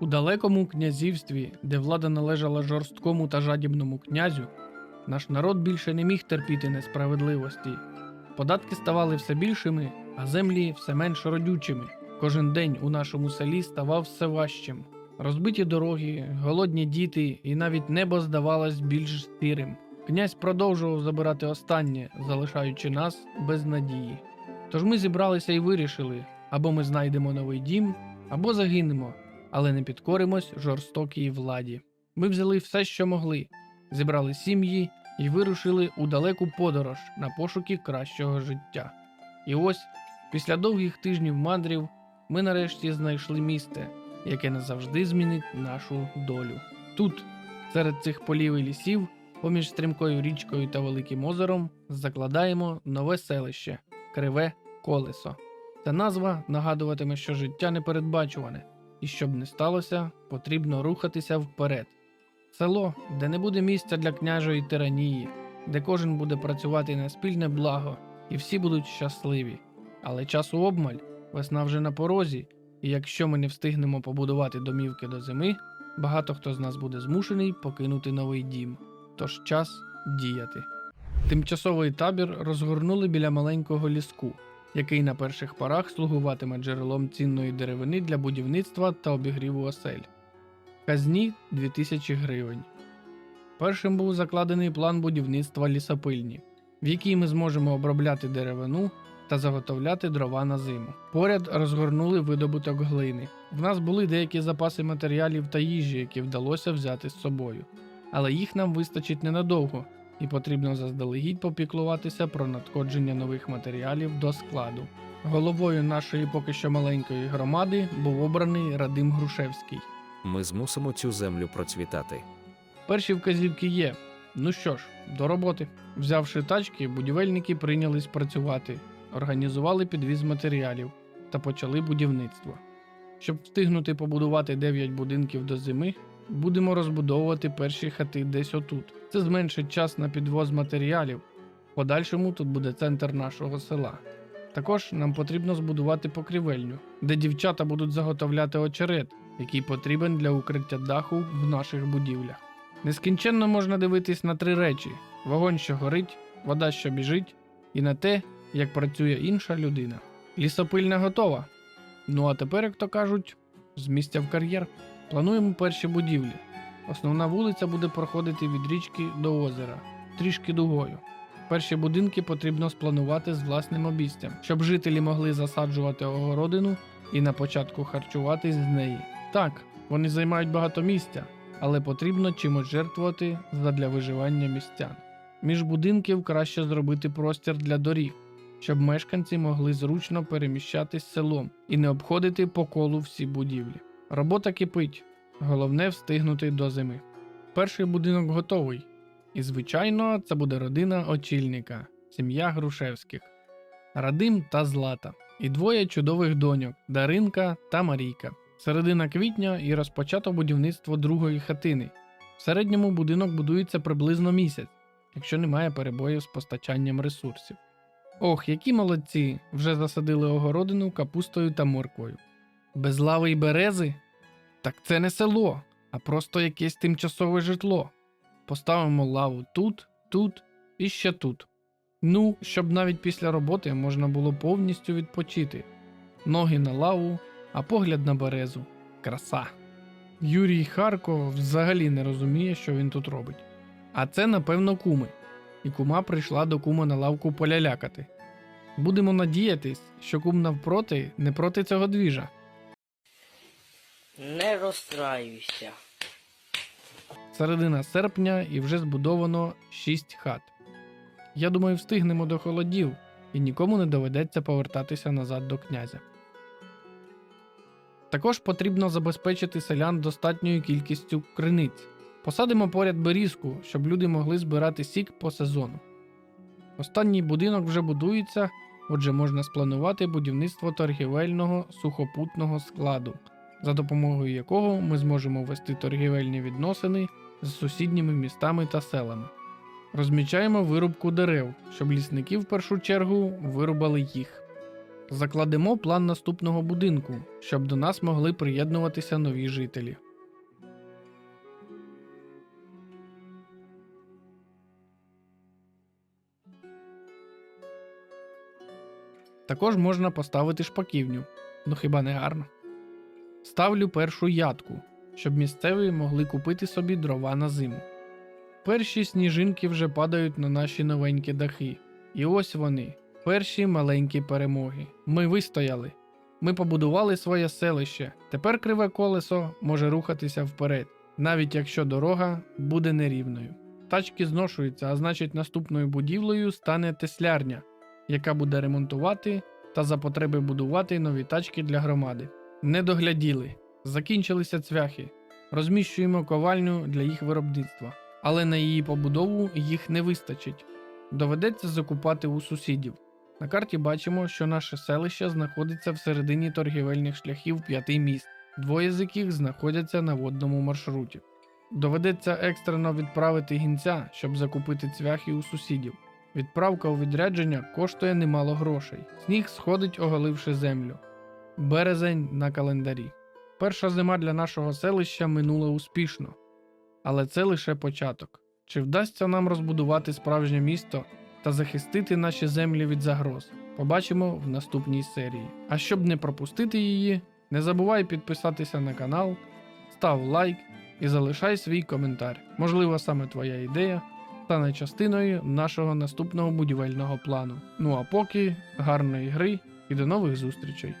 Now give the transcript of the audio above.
У далекому князівстві, де влада належала жорсткому та жадібному князю, наш народ більше не міг терпіти несправедливості. Податки ставали все більшими, а землі все менш родючими. Кожен день у нашому селі ставав все важчим. Розбиті дороги, голодні діти, і навіть небо здавалось більш сірим. Князь продовжував забирати останнє, залишаючи нас без надії. Тож ми зібралися і вирішили: або ми знайдемо новий дім, або загинемо, але не підкоримось жорстокій владі. Ми взяли все, що могли, зібрали сім'ї і вирушили у далеку подорож на пошуки кращого життя. І ось, після довгих тижнів мандрів, ми нарешті знайшли місце, яке назавжди змінить нашу долю. Тут, серед цих полів і лісів, поміж стрімкою річкою та великим озером, закладаємо нове селище Криве Колесо. Ця назва нагадуватиме, що життя непередбачуване, і щоб не сталося, потрібно рухатися вперед. Село, де не буде місця для княжої тиранії, де кожен буде працювати на спільне благо, і всі будуть щасливі. Але часу обмаль, весна вже на порозі, і якщо ми не встигнемо побудувати домівки до зими, багато хто з нас буде змушений покинути новий дім. Тож час діяти. Тимчасовий табір розгорнули біля маленького ліску, який на перших порах слугуватиме джерелом цінної деревини для будівництва та обігріву осель. Казні 2000 гривень. Першим був закладений план будівництва лісопильні, в якій ми зможемо обробляти деревину та заготовляти дрова на зиму. Поряд розгорнули видобуток глини. В нас були деякі запаси матеріалів та їжі, які вдалося взяти з собою, але їх нам вистачить ненадовго, і потрібно заздалегідь попіклуватися про надходження нових матеріалів до складу. Головою нашої поки що маленької громади був обраний Радим Грушевський. Ми змусимо цю землю процвітати. Перші вказівки є. Ну що ж, до роботи. Взявши тачки, будівельники прийнялись працювати, організували підвіз матеріалів та почали будівництво. Щоб встигнути побудувати 9 будинків до зими, будемо розбудовувати перші хати десь отут. Це зменшить час на підвоз матеріалів. Подальшому тут буде центр нашого села. Також нам потрібно збудувати покрівельню, де дівчата будуть заготовляти очерет, який потрібен для укриття даху в наших будівлях. Нескінченно можна дивитись на три речі: вогонь, що горить, вода, що біжить, і на те, як працює інша людина. Лісопильня готова. Ну а тепер, як то кажуть, з місця в кар'єр. Плануємо перші будівлі. Основна вулиця буде проходити від річки до озера, трішки дугою. Перші будинки потрібно спланувати з власним обійстям, щоб жителі могли засаджувати огородину і на початку харчуватись з неї. Так, вони займають багато місця, але потрібно чимось жертвувати задля виживання містян. Між будинків краще зробити простір для доріг, щоб мешканці могли зручно переміщатись селом і не обходити по колу всі будівлі. Робота кипить, головне встигнути до зими. Перший будинок готовий, і, звичайно, це буде родина очільника, сім'я Грушевських, Радим та Злата, і двоє чудових доньок Даринка та Марійка. Середина квітня і розпочато будівництво другої хатини. В середньому будинок будується приблизно місяць, якщо немає перебоїв з постачанням ресурсів. Ох, які молодці! Вже засадили огородину капустою та морквою. Без лави й берези? Так це не село, а просто якесь тимчасове житло. Поставимо лаву тут, тут і ще тут. Ну, щоб навіть після роботи можна було повністю відпочити. Ноги на лаву, а погляд на березу. Краса. Юрій Харко взагалі не розуміє, що він тут робить. А це, напевно, куми. І кума прийшла до кума на лавку полялякати. Будемо надіятись, що кум навпроти не проти цього двіжа. Не розстраюйся. Середина серпня і вже збудовано 6 хат. Я думаю, встигнемо до холодів, і нікому не доведеться повертатися назад до князя. Також потрібно забезпечити селян достатньою кількістю криниць. Посадимо поряд берізку, щоб люди могли збирати сік по сезону. Останній будинок вже будується, отже, можна спланувати будівництво торгівельного сухопутного складу, за допомогою якого ми зможемо вести торгівельні відносини з сусідніми містами та селами. Розмічаємо вирубку дерев, щоб лісники в першу чергу вирубали їх. Закладемо план наступного будинку, щоб до нас могли приєднуватися нові жителі. Також можна поставити шпаківню. Ну хіба не гарно? Ставлю першу ядку, щоб місцеві могли купити собі дрова на зиму. Перші сніжинки вже падають на наші новенькі дахи. І ось вони, перші маленькі перемоги. Ми вистояли. Ми побудували своє селище. Тепер криве колесо може рухатися вперед, навіть якщо дорога буде нерівною. Тачки зношуються, а значить, наступною будівлею стане теслярня, яка буде ремонтувати та за потреби будувати нові тачки для громади. Не догляділи, закінчилися цвяхи. Розміщуємо ковальню для їх виробництва, але на її побудову їх не вистачить. Доведеться закупати у сусідів. На карті бачимо, що наше селище знаходиться всередині торгівельних шляхів п'яти міст, двоє з яких знаходяться на водному маршруті. Доведеться екстрено відправити гінця, щоб закупити цвяхи у сусідів. Відправка у відрядження коштує немало грошей. Сніг сходить, оголивши землю. Березень на календарі. Перша зима для нашого селища минула успішно. Але це лише початок. Чи вдасться нам розбудувати справжнє місто та захистити наші землі від загроз? Побачимо в наступній серії. А щоб не пропустити її, не забувай підписатися на канал, став лайк і залишай свій коментар. Можливо, саме твоя ідея стане частиною нашого наступного будівельного плану. Ну а поки гарної гри і до нових зустрічей!